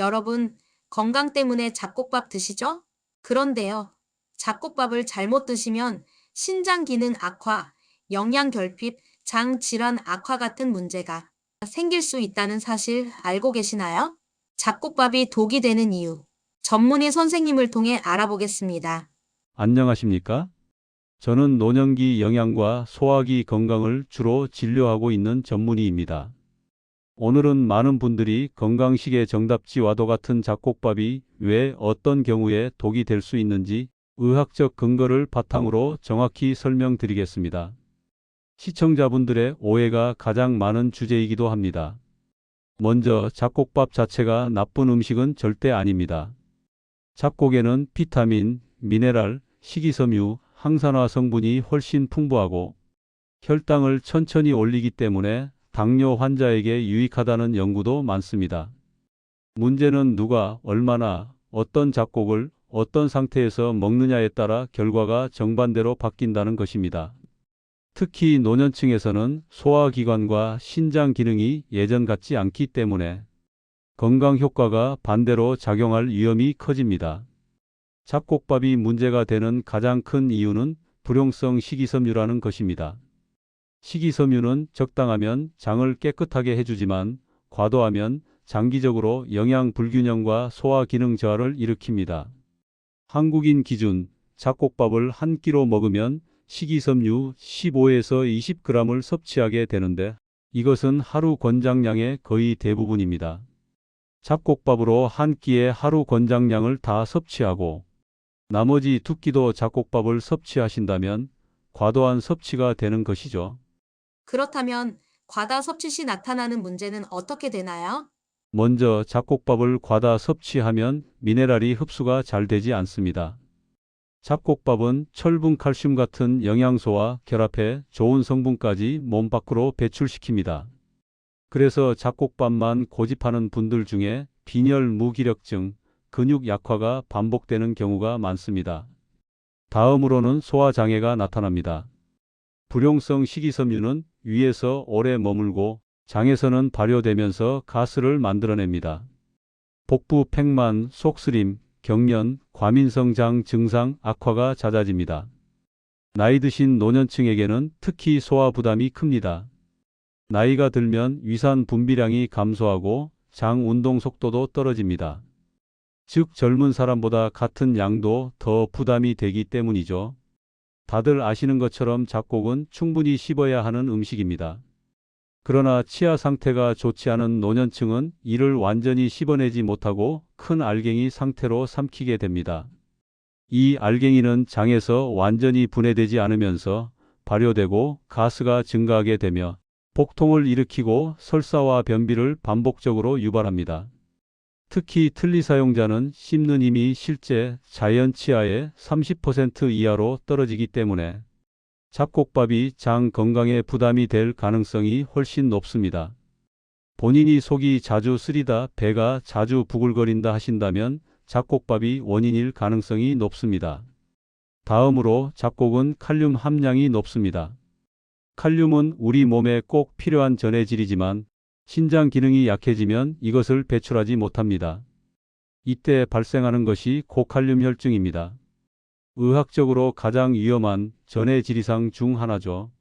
여러분, 건강 때문에 잡곡밥 드시죠? 그런데요, 잡곡밥을 잘못 드시면 신장 기능 악화, 영양 결핍, 장 질환 악화 같은 문제가 생길 수 있다는 사실 알고 계시나요? 잡곡밥이 독이 되는 이유. 전문의 선생님을 통해 알아보겠습니다. 안녕하십니까? 저는 노년기 영양과 소화기 건강을 주로 진료하고 있는 전문의입니다. 오늘은 많은 분들이 건강식의 정답지와도 같은 잡곡밥이 왜 어떤 경우에 독이 될 수 있는지 의학적 근거를 바탕으로 정확히 설명드리겠습니다. 시청자분들의 오해가 가장 많은 주제이기도 합니다. 먼저 잡곡밥 자체가 나쁜 음식은 절대 아닙니다. 잡곡에는 비타민, 미네랄, 식이섬유, 항산화 성분이 훨씬 풍부하고 혈당을 천천히 올리기 때문에 당뇨 환자에게 유익하다는 연구도 많습니다. 문제는 누가 얼마나 어떤 잡곡을 어떤 상태에서 먹느냐에 따라 결과가 정반대로 바뀐다는 것입니다. 특히 노년층에서는 소화기관과 신장 기능이 예전 같지 않기 때문에 건강 효과가 반대로 작용할 위험이 커집니다. 잡곡밥이 문제가 되는 가장 큰 이유는 불용성 식이섬유라는 것입니다. 식이섬유는 적당하면 장을 깨끗하게 해주지만 과도하면 장기적으로 영양 불균형과 소화 기능 저하를 일으킵니다. 한국인 기준 잡곡밥을 한 끼로 먹으면 식이섬유 15에서 20g을 섭취하게 되는데 이것은 하루 권장량의 거의 대부분입니다. 잡곡밥으로 한 끼에 하루 권장량을 다 섭취하고 나머지 두 끼도 잡곡밥을 섭취하신다면 과도한 섭취가 되는 것이죠. 그렇다면 과다 섭취 시 나타나는 문제는 어떻게 되나요? 먼저 잡곡밥을 과다 섭취하면 미네랄이 흡수가 잘 되지 않습니다. 잡곡밥은 철분, 칼슘 같은 영양소와 결합해 좋은 성분까지 몸 밖으로 배출시킵니다. 그래서 잡곡밥만 고집하는 분들 중에 빈혈 무기력증, 근육 약화가 반복되는 경우가 많습니다. 다음으로는 소화장애가 나타납니다. 불용성 식이섬유는 위에서 오래 머물고 장에서는 발효되면서 가스를 만들어냅니다. 복부 팽만, 속쓰림, 경련, 과민성장 증상 악화가 잦아집니다. 나이 드신 노년층에게는 특히 소화 부담이 큽니다. 나이가 들면 위산 분비량이 감소하고 장 운동 속도도 떨어집니다. 즉 젊은 사람보다 같은 양도 더 부담이 되기 때문이죠. 다들 아시는 것처럼 잡곡은 충분히 씹어야 하는 음식입니다. 그러나 치아 상태가 좋지 않은 노년층은 이를 완전히 씹어내지 못하고 큰 알갱이 상태로 삼키게 됩니다. 이 알갱이는 장에서 완전히 분해되지 않으면서 발효되고 가스가 증가하게 되며 복통을 일으키고 설사와 변비를 반복적으로 유발합니다. 특히 틀니 사용자는 씹는 힘이 실제 자연 치아의 30% 이하로 떨어지기 때문에 잡곡밥이 장 건강에 부담이 될 가능성이 훨씬 높습니다. 본인이 속이 자주 쓰리다, 배가 자주 부글거린다 하신다면 잡곡밥이 원인일 가능성이 높습니다. 다음으로 잡곡은 칼륨 함량이 높습니다. 칼륨은 우리 몸에 꼭 필요한 전해질이지만 신장 기능이 약해지면 이것을 배출하지 못합니다. 이때 발생하는 것이 고칼륨 혈증입니다. 의학적으로 가장 위험한 전해 질이상 중 하나죠.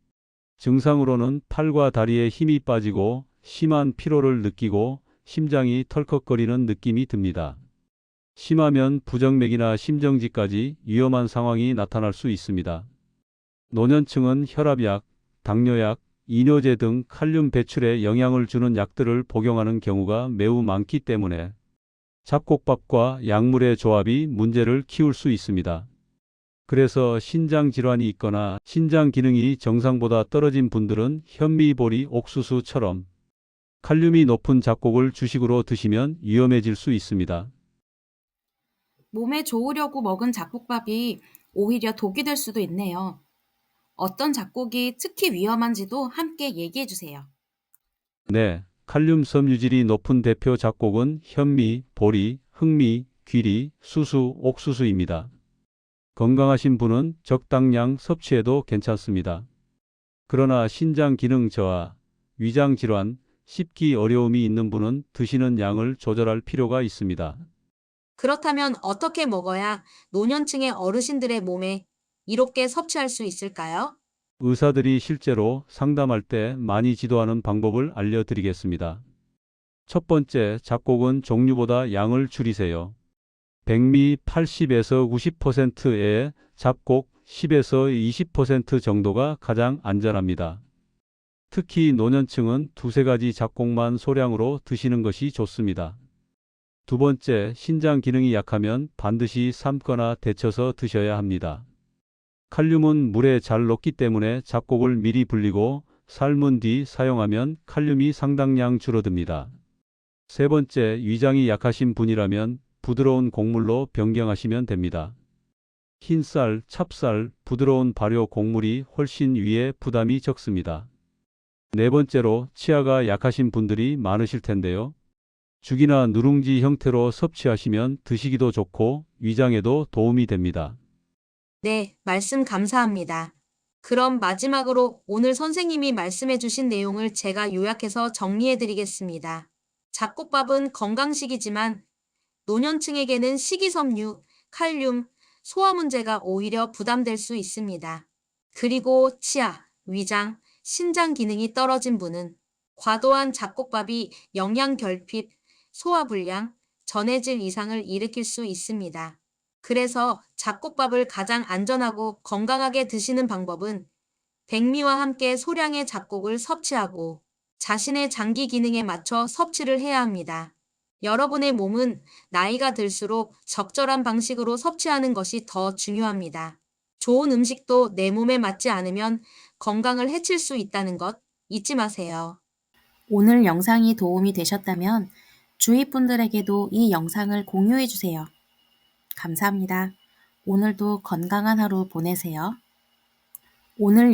증상으로는 팔과 다리에 힘이 빠지고 심한 피로를 느끼고 심장이 털컥거리는 느낌이 듭니다. 심하면 부정맥이나 심정지까지 위험한 상황이 나타날 수 있습니다. 노년층은 혈압약, 당뇨약, 이뇨제 등 칼륨 배출에 영향을 주는 약들을 복용하는 경우가 매우 많기 때문에 잡곡밥과 약물의 조합이 문제를 키울 수 있습니다. 그래서 신장 질환이 있거나 신장 기능이 정상보다 떨어진 분들은 현미보리, 옥수수처럼 칼륨이 높은 잡곡을 주식으로 드시면 위험해질 수 있습니다. 몸에 좋으려고 먹은 잡곡밥이 오히려 독이 될 수도 있네요. 어떤 잡곡이 특히 위험한지도 함께 얘기해 주세요. 네, 칼륨 섬 유질이 높은 대표 잡곡은 현미, 보리, 흑미, 귀리, 수수, 옥수수입니다. 건강하신 분은 적당량 섭취해도 괜찮습니다. 그러나 신장 기능 저하, 위장 질환, 씹기 어려움이 있는 분은 드시는 양을 조절할 필요가 있습니다. 그렇다면 어떻게 먹어야 노년층의 어르신들의 몸에 이롭게 섭취할 수 있을까요? 의사들이 실제로 상담할 때 많이 지도하는 방법을 알려드리겠습니다. 첫 번째, 잡곡은 종류보다 양을 줄이세요. 백미 80에서 90%에 잡곡 10에서 20% 정도가 가장 안전합니다. 특히 노년층은 두세 가지 잡곡만 소량으로 드시는 것이 좋습니다. 두 번째, 신장 기능이 약하면 반드시 삶거나 데쳐서 드셔야 합니다. 칼륨은 물에 잘 녹기 때문에 잡곡을 미리 불리고 삶은 뒤 사용하면 칼륨이 상당량 줄어듭니다. 세 번째, 위장이 약하신 분이라면 부드러운 곡물로 변경하시면 됩니다. 흰쌀, 찹쌀, 부드러운 발효 곡물이 훨씬 위에 부담이 적습니다. 네 번째로 치아가 약하신 분들이 많으실 텐데요. 죽이나 누룽지 형태로 섭취하시면 드시기도 좋고 위장에도 도움이 됩니다. 네, 말씀 감사합니다. 그럼 마지막으로 오늘 선생님이 말씀해 주신 내용을 제가 요약해서 정리해 드리겠습니다. 잡곡밥은 건강식이지만 노년층에게는 식이섬유, 칼륨, 소화 문제가 오히려 부담될 수 있습니다. 그리고 치아, 위장, 신장 기능이 떨어진 분은 과도한 잡곡밥이 영양 결핍, 소화 불량, 전해질 이상을 일으킬 수 있습니다. 그래서 잡곡밥을 가장 안전하고 건강하게 드시는 방법은 백미와 함께 소량의 잡곡을 섭취하고 자신의 장기 기능에 맞춰 섭취를 해야 합니다. 여러분의 몸은 나이가 들수록 적절한 방식으로 섭취하는 것이 더 중요합니다. 좋은 음식도 내 몸에 맞지 않으면 건강을 해칠 수 있다는 것 잊지 마세요. 오늘 영상이 도움이 되셨다면 주위 분들에게도 이 영상을 공유해 주세요. 감사합니다. 오늘도 건강한 하루 보내세요. 오늘